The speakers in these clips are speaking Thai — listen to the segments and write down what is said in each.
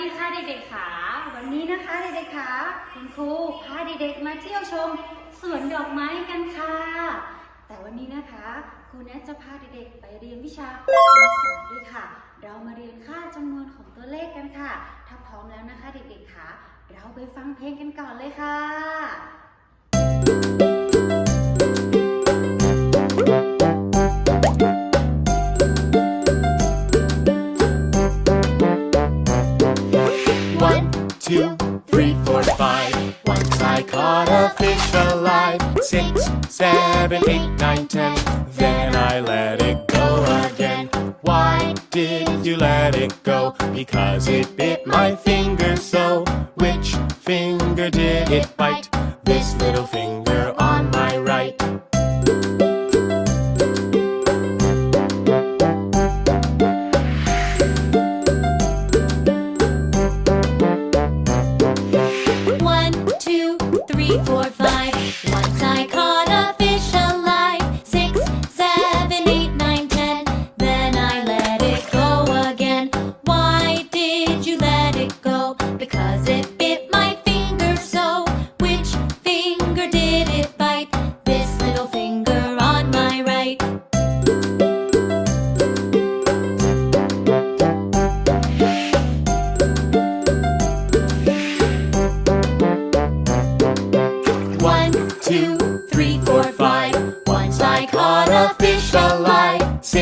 ดีค่ะเด็กๆค่ะวันนี้นะคะเด็กๆค่ะคุณครูพาเด็กๆมาเที่ยวชมสวนดอกไม้กันค่ะ แต่วันนี้นะคะครูแนทจะพาเด็กๆไปเรียนวิชาคณิตศาสตร์ด้วยค่ะ เรามาเรียนค่าจำนวนของตัวเลขกันค่ะ ถ้าพร้อมแล้วนะคะเด็กๆค่ะ เราไปฟังเพลงกันก่อนเลยค่ะ three, four, five. Once I caught a fish alive. Six, seven, eight, nine, ten. Then I let it go again. Why did you let it go? Because it bit my finger so. Which finger did it bite?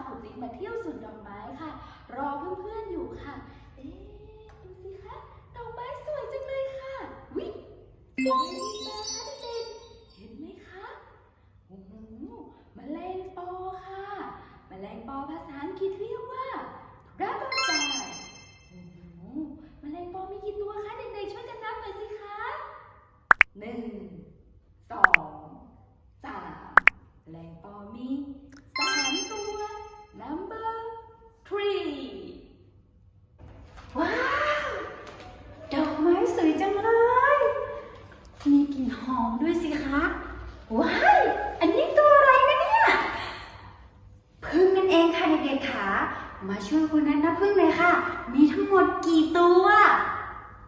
นี้นะคะผมติ๊กมาเที่ยวสวนดอกไม้ค่ะ รอเพื่อนๆอยู่ค่ะ เอ๊ดูสิคะดอกไม้สวยจังเลยค่ะ วิเห็นไหมคะเด็กเห็นไหมคะโอ้โหแมลงปอค่ะแมลงปอภาษาอังกฤษเรียกว่าะว้าย อันนี้ตัวอะไรนะเนี่ย พึ่งนั่นเองค่ะเด็กๆขา มาช่วยคุณนัทนับพึ่งเลยค่ะ มีทั้งหมดกี่ตัว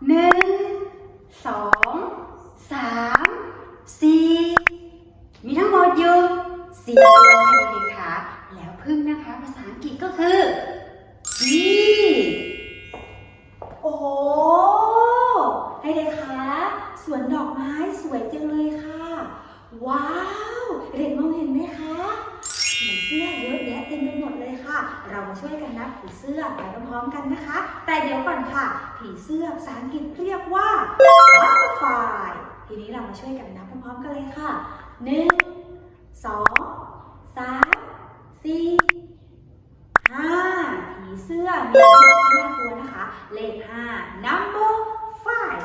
หนึ่งสองสามสี่ สวนดอกไม้สวยจังเลยค่ะ ว้าวเด็กมองเห็นไหมคะผีเสื้อเยอะแยะเต็มไปหมดเลยค่ะ เรามาช่วยกันนับผีเสื้อไปพร้อมๆกันนะคะ แต่เดี๋ยวก่อนค่ะ ผีเสื้อภาษาอังกฤษเรียกว่า butterfly ทีนี้เรามาช่วยกันนับพร้อมๆกันเลยค่ะหนึ่งสองสามสี่ห้าผีเสื้อมีห้าตัวนะคะ เลขห้า number five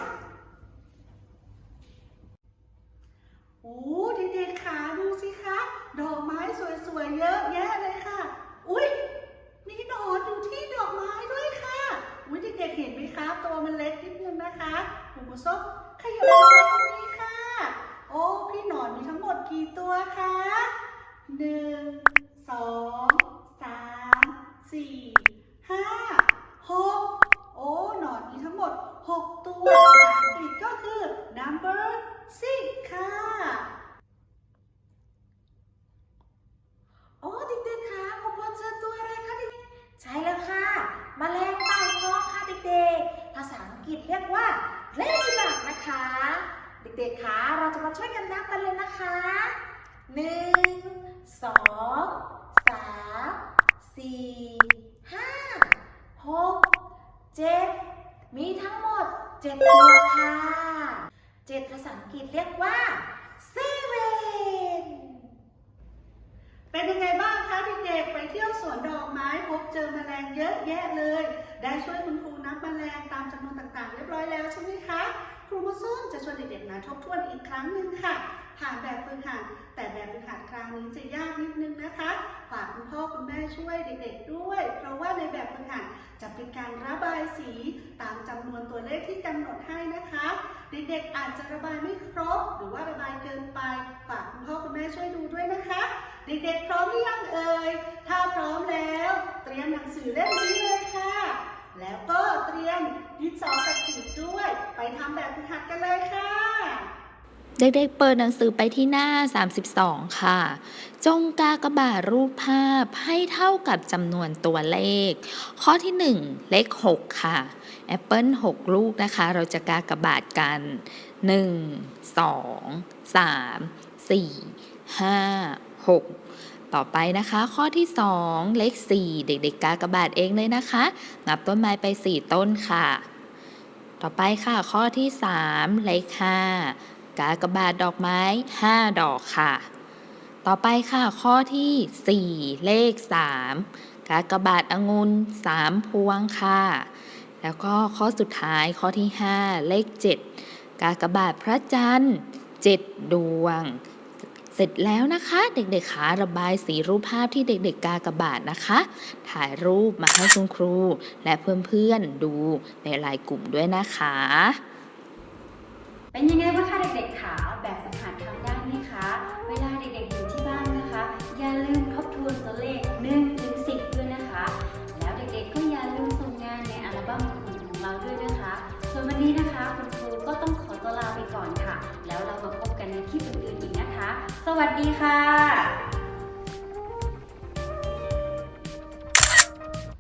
โอ้เด็กๆขาดูสิคะ ดอกไม้สวยๆเยอะแยะเลยค่ะ อุ้ยมีหนอนอยู่ที่ดอกไม้ด้วยค่ะอุ้ยเด็กๆเห็นไหมคะ ตัวมันเล็กนิดนึงนะคะคุณผู้ชมขยับมาตรงนี้ค่ะ โอ้พี่หนอนมีทั้งหมดกี่ตัวคะหนึ่งสองสามสี่ เด็กๆคะเราจะมาช่วยกันนับกันเลยนะคะหนึ่งสองสามสี่ห้าหกเจ็ดมีทั้งหมดเจ็ดตัวค่ะเจ็ดภาษาอังกฤษเรียกว่า seven เป็นยังไงบ้างคะคะเด็กๆไปเที่ยวสวนดอกไม้พบเจอแมลงเยอะแยะเลย ได้ช่วยคุณครูนับแมลงตามจำนวนต่างๆ เรียบร้อยแล้วใช่ไหมคะ ครูมุส้มจะชวนเด็กๆมาทบทวนอีกครั้งหนึ่งค่ะ ผ่านแบบฝึกหัดแต่แบบฝึกหัดครั้งนี้จะยากนิดนึงนะคะ ฝากคุณพ่อคุณแม่ช่วยเด็กๆด้วย เพราะว่าในแบบฝึกหัดจะเป็นการระบายสีตามจำนวนตัวเลขที่กำหนดให้นะคะ เด็กๆอาจจะระบายไม่ครบ หรือว่าระบายเกินไป ฝากคุณพ่อคุณแม่ช่วยดูด้วยนะคะ เด็กๆพร้อมหรือยังเอ่ยถ้าพร้อมแล้ว เตรียมหนังสือเล่มนี้เลยค่ะ แล้วก็เตรียมดินสอกับสีด้วย ไปทำแบบฝึกหัดกันเลยค่ะเด็กๆเปิดหนังสือไปที่หน้า 32 ค่ะ จงกากบาทรูปภาพให้เท่ากับจำนวนตัวเลข ข้อที่ 1 เลข 6 ค่ะ แอปเปิล6 ลูกนะคะ เราจะกากบาทกัน 1 2 3 4 5 6 ต่อไปนะคะ ข้อที่ 2 เลข 4 เด็กๆกากระบาทเองเลยนะคะ นับต้นไม้ไป 4 ต้นค่ะ ต่อไปค่ะ ข้อที่ 3 เลข 5 กากระบาทดอกไม้ 5 ดอกค่ะ ต่อไปค่ะ ข้อที่ 4 เลข 3 กากระบาทองุ่น3 พวงค่ะ แล้วก็ข้อสุดท้ายข้อที่ 5 เลข 7 กากระบาทพระจันทร์ 7 ดวง เสร็จแล้วนะคะ เด็กๆขาระบายสีรูปภาพที่เด็กๆกากบาทนะคะ ถ่ายรูปมาให้คุณครู และเพื่อนๆดูในไลน์กลุ่มด้วยนะคะ เป็นยังไงบ้างคะเด็กๆขาแบบฝึกหัดทำได้ไหมคะ เวลาเด็กๆอยู่ วัสดีค่ะ